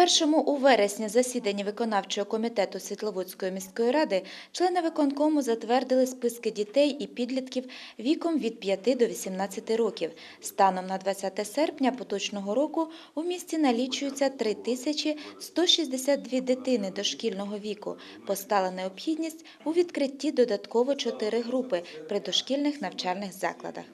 першому у вересні засіданні виконавчого комітету Світловодської міської ради члени виконкому затвердили списки дітей і підлітків віком від 5 до 18 років. Станом на 20 серпня поточного року у місті налічується 3162 дитини дошкільного віку. Постала необхідність у відкритті додатково 4 групи при дошкільних навчальних закладах.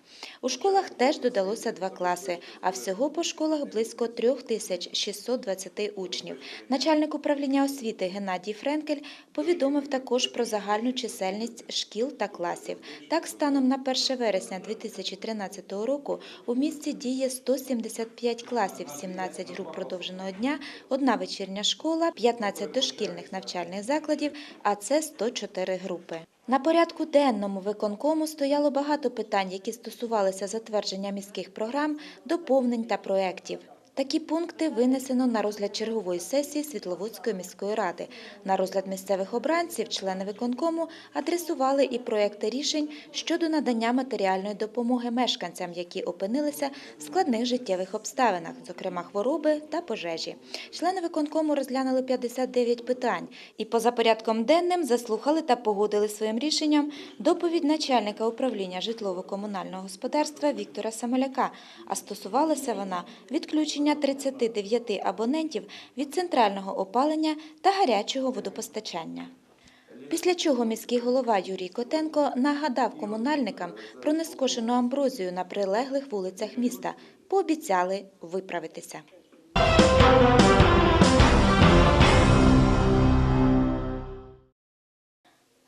У школах теж додалося два класи, а всього по школах близько 3620 учнів. Начальник управління освіти Геннадій Френкель повідомив також про загальну чисельність шкіл та класів. Так, станом на 1 вересня 2013 року у місті діє 175 класів, 17 груп продовженого дня, одна вечірня школа, 15 дошкільних навчальних закладів, а це 104 групи. На порядку денному виконкому стояло багато питань, які стосувалися затвердження міських програм, доповнень та проєктів. Такі пункти винесено на розгляд чергової сесії Світловодської міської ради. На розгляд місцевих обранців члени виконкому адресували і проекти рішень щодо надання матеріальної допомоги мешканцям, які опинилися в складних життєвих обставинах, зокрема хвороби та пожежі. Члени виконкому розглянули 59 питань і поза порядком денним заслухали та погодили своїм рішенням доповідь начальника управління житлово-комунального господарства Віктора Самоляка, а стосувалася вона відключення 39 абонентів від центрального опалення та гарячого водопостачання. Після чого міський голова Юрій Котенко нагадав комунальникам про нескошену амброзію на прилеглих вулицях міста, пообіцяли виправитися.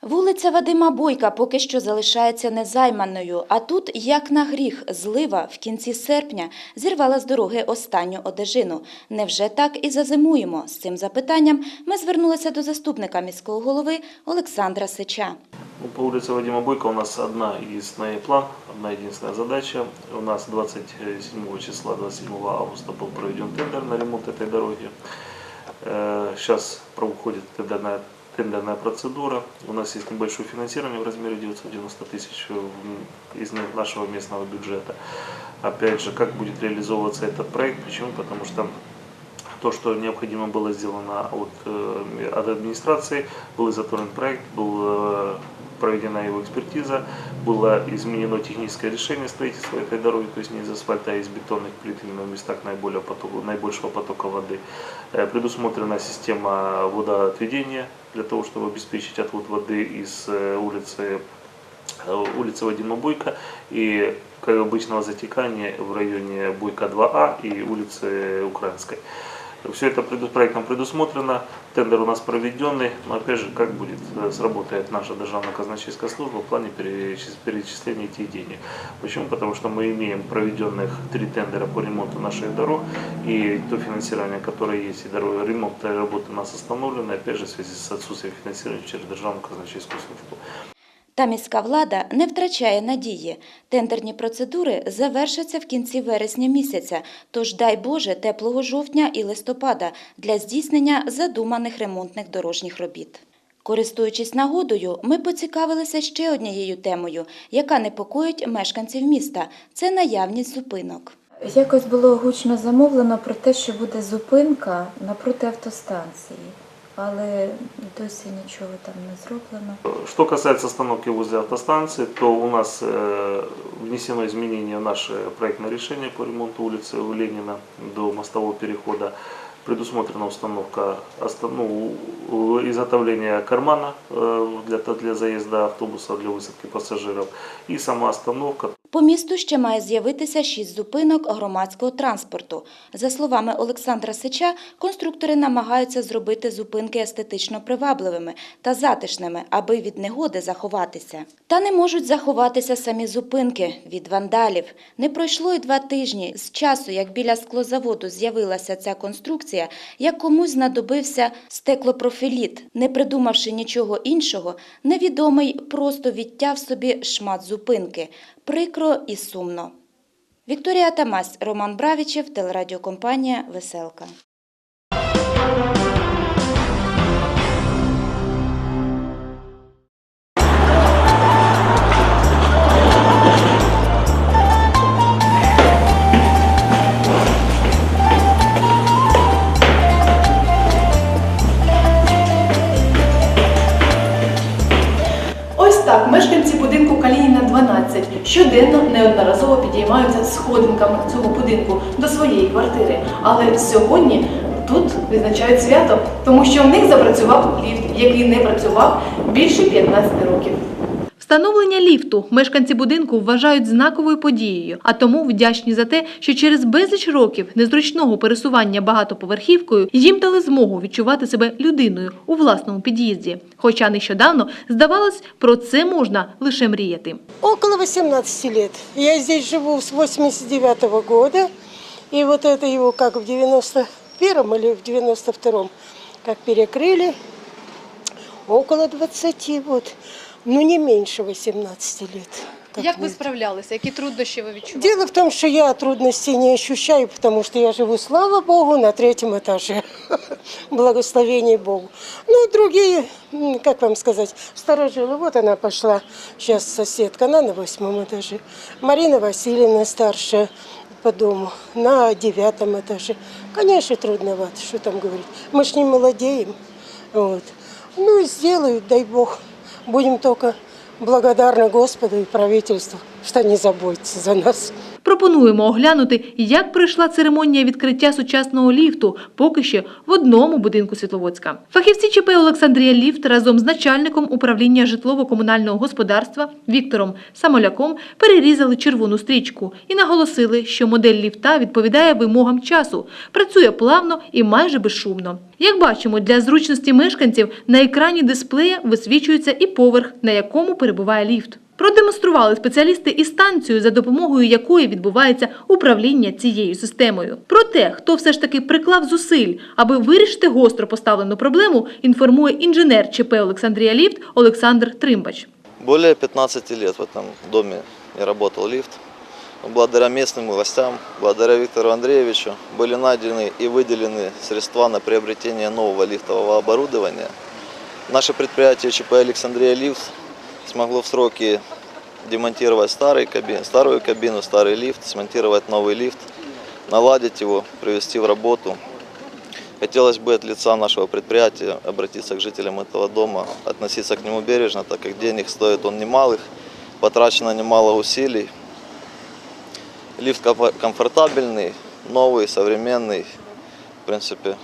Вулиця Вадима Бойка поки що залишається незайманою, а тут, як на гріх, злива в кінці серпня зірвала з дороги останню одежину. Невже так і зазимуємо? З цим запитанням ми звернулися до заступника міського голови Олександра Сича. Ну, По улице Вадима Бойко у нас одна единственная план, одна единственная задача. У нас 27 числа, 27 августа был проведен тендер на ремонт этой дороги. Э, Сейчас проходит тендерная, тендерная процедура. У нас есть небольшое финансирование в размере 990 тысяч м, из нашего местного бюджета. Опять же, как будет реализовываться этот проект? Почему? Потому что то, что необходимо было сделано от, э, от администрации, был изготовлен проект, был э, проведена его экспертиза, было изменено техническое решение строительства этой дороги, то есть не из асфальта, а из бетонных плит именно в местах наиболее потока, наибольшего потока воды. Э, Предусмотрена система водоотведения для того, чтобы обеспечить отвод воды из э, улицы э, улицы Вадима Бойко и как обычного затекания в районе Бойко 2А и улицы Украинской. Все это преду- проектом предусмотрено, тендер у нас проведенный, но опять же, как будет, э, сработает наша державная казначейская служба в плане перечис- перечисления этих денег. Почему? Потому что мы имеем проведенных три тендера по ремонту наших дорог, и то финансирование, которое есть, и дорога, ремонтные работы у нас остановлены, опять же, в связи с отсутствием финансирования через державную казначейскую службу. Та міська влада не втрачає надії. Тендерні процедури завершаться в кінці вересня місяця, тож дай Боже теплого жовтня і листопада для здійснення задуманих ремонтних дорожніх робіт. Користуючись нагодою, ми поцікавилися ще однією темою, яка непокоїть мешканців міста це наявність зупинок. Якось було гучно замовлено про те, що буде зупинка напроти автостанції, але досі нічого там не зроблено. Что касается остановки возле автостанции, то у нас э, внесено изменение в наше проектное решение по ремонту улицы Ленина до мостового перехода. Предусмотрена установка ну, изготовления кармана э, для, для заезда автобуса, для высадки пассажиров и сама остановка. По місту ще має з'явитися шість зупинок громадського транспорту. За словами Олександра Сича, конструктори намагаються зробити зупинки естетично привабливими та затишними, аби від негоди заховатися. Та не можуть заховатися самі зупинки від вандалів. Не пройшло й два тижні з часу, як біля склозаводу з'явилася ця конструкція, як комусь знадобився стеклопрофіліт. Не придумавши нічого іншого, невідомий просто відтяв собі шмат зупинки. Прикро і сумно. Вікторія Тамась, Роман Бравічев, телерадіокомпанія Веселка. Сходинками цього будинку до своєї квартири. Але сьогодні тут відзначають свято, тому що в них запрацював ліфт, який не працював більше 15 років. Встановлення ліфту мешканці будинку вважають знаковою подією, а тому вдячні за те, що через безліч років незручного пересування багатоповерхівкою їм дали змогу відчувати себе людиною у власному під'їзді. Хоча нещодавно здавалось, про це можна лише мріяти. Около 18 лет. Я здесь живу с 89 года. И вот это его как в 91 или в 92 как перекрыли. Около 20 вот. Ну, не меньше 18 лет. как Як ви минимум. справлялися? Які труднощі ви відчували? Дело в том, что я трудностей не ощущаю, потому что я живу, слава Богу, на третьем этаже. Благословение Богу. Ну, другие, м, как вам сказать, старожилы. Вот она пошла, сейчас соседка, она на восьмом этаже. Марина Васильевна старшая по дому на девятом этаже. Конечно, трудновато, что там говорить. Мы ж не молодеем. Вот. Ну, и сделают, дай Бог. Будем только благодарны Господу и правительству, что не заботится за нас. Пропонуємо оглянути, як пройшла церемонія відкриття сучасного ліфту, поки що в одному будинку Світловодська. Фахівці ЧП Олександрія Ліфт разом з начальником управління житлово-комунального господарства Віктором Самоляком перерізали червону стрічку і наголосили, що модель ліфта відповідає вимогам часу, працює плавно і майже безшумно. Як бачимо, для зручності мешканців на екрані дисплея висвічується і поверх, на якому перебуває ліфт. Продемонстрували спеціалісти і станцію, за допомогою якої відбувається управління цією системою. Про те, хто все ж таки приклав зусиль, аби вирішити гостро поставлену проблему, інформує інженер ЧП Олександрія Ліфт Олександр Тримбач. Более 15 лет в этом доме не работал лифт. Благодаря местным властям, благодаря Виктору Андреевичу были найдены и выделены средства на приобретение нового лифтового оборудования. Наше предприятие ЧП «Александрия Лифт» смогло в сроки демонтировать старый кабин, старую кабину, старый лифт, смонтировать новый лифт, наладить его, привести в работу. Хотелось бы от лица нашего предприятия обратиться к жителям этого дома, относиться к нему бережно, так как денег стоит он немалых, потрачено немало усилий. Лифт комфор- комфортабельный, новый, современный. В принципе,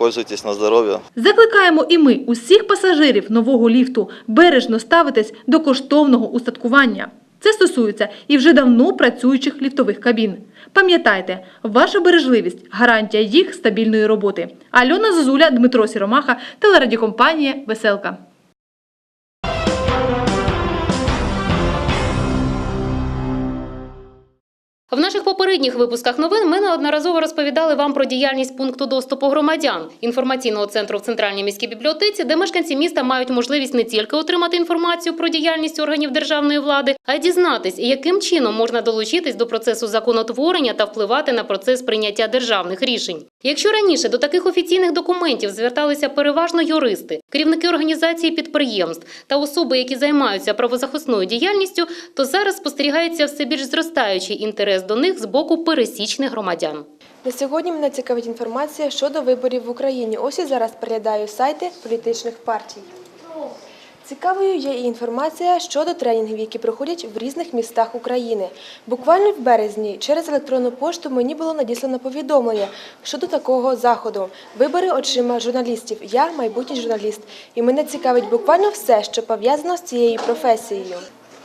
пользуйтесь на здоров'я. Закликаємо і ми усіх пасажирів нового ліфту бережно ставитись до коштовного устаткування. Це стосується і вже давно працюючих ліфтових кабін. Пам'ятайте, ваша бережливість гарантія їх стабільної роботи. Альона Зозуля, Дмитро Сіромаха, телерадіокомпанія Веселка. Попередніх випусках новин ми неодноразово розповідали вам про діяльність пункту доступу громадян інформаційного центру в центральній міській бібліотеці, де мешканці міста мають можливість не тільки отримати інформацію про діяльність органів державної влади, а й дізнатись, яким чином можна долучитись до процесу законотворення та впливати на процес прийняття державних рішень. Якщо раніше до таких офіційних документів зверталися переважно юристи, керівники організацій підприємств та особи, які займаються правозахисною діяльністю, то зараз спостерігається все більш зростаючий інтерес до них з боку пересічних громадян. На сьогодні мене цікавить інформація щодо виборів в Україні. Ось і зараз переглядаю сайти політичних партій. Цікавою є і інформація щодо тренінгів, які проходять в різних містах України. Буквально в березні через електронну пошту мені було надіслано повідомлення щодо такого заходу. Вибори очима журналістів. Я майбутній журналіст, і мене цікавить буквально все, що пов'язано з цією професією.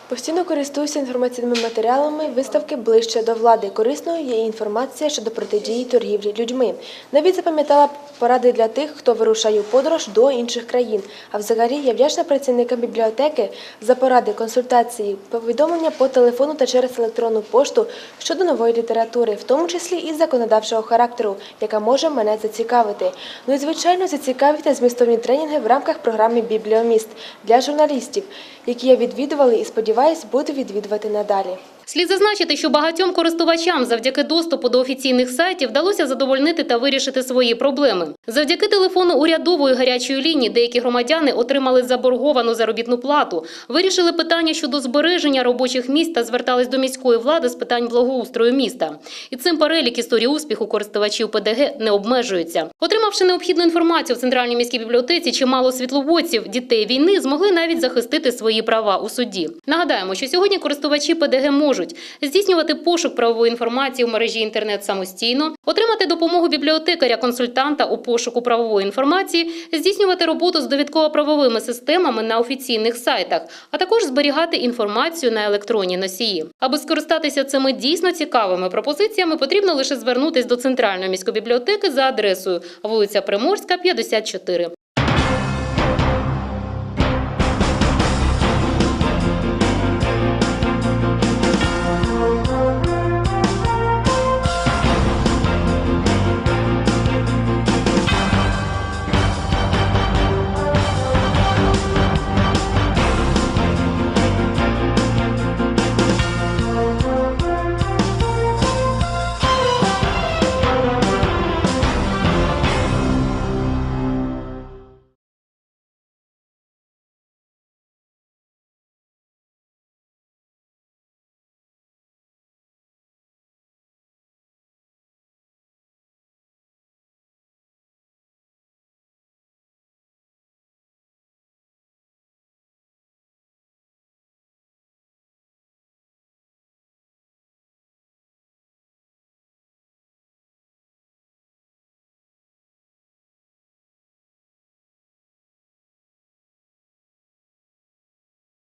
Постійно користуюся інформаційними матеріалами, виставки ближче до влади. Корисною є інформація щодо протидії торгівлі людьми. Навіть запам'ятала поради для тих, хто вирушає у подорож до інших країн. А взагалі я вдячна працівникам бібліотеки за поради, консультації, повідомлення по телефону та через електронну пошту щодо нової літератури, в тому числі і законодавчого характеру, яка може мене зацікавити. Ну і звичайно зацікавити змістовні тренінги в рамках програми Бібліоміст для журналістів, які я відвідувала і сподіваюсь буду відвідувати надалі. Слід зазначити, що багатьом користувачам завдяки доступу до офіційних сайтів вдалося задовольнити та вирішити свої проблеми. Завдяки телефону урядової гарячої лінії деякі громадяни отримали заборговану заробітну плату, вирішили питання щодо збереження робочих місць та звертались до міської влади з питань благоустрою міста. І цим перелік історії успіху користувачів ПДГ не обмежується. Отримавши необхідну інформацію в центральній міській бібліотеці, чимало світловодців дітей війни змогли навіть захистити свої права у суді. Нагадаємо, що сьогодні користувачі ПДГ можуть здійснювати пошук правової інформації в мережі інтернет самостійно, отримати допомогу бібліотекаря-консультанта у пошуку правової інформації, здійснювати роботу з довідково-правовими системами на офіційних сайтах, а також зберігати інформацію на електронні носії. Аби скористатися цими дійсно цікавими пропозиціями, потрібно лише звернутись до центральної міської бібліотеки за адресою вулиця Приморська, 54.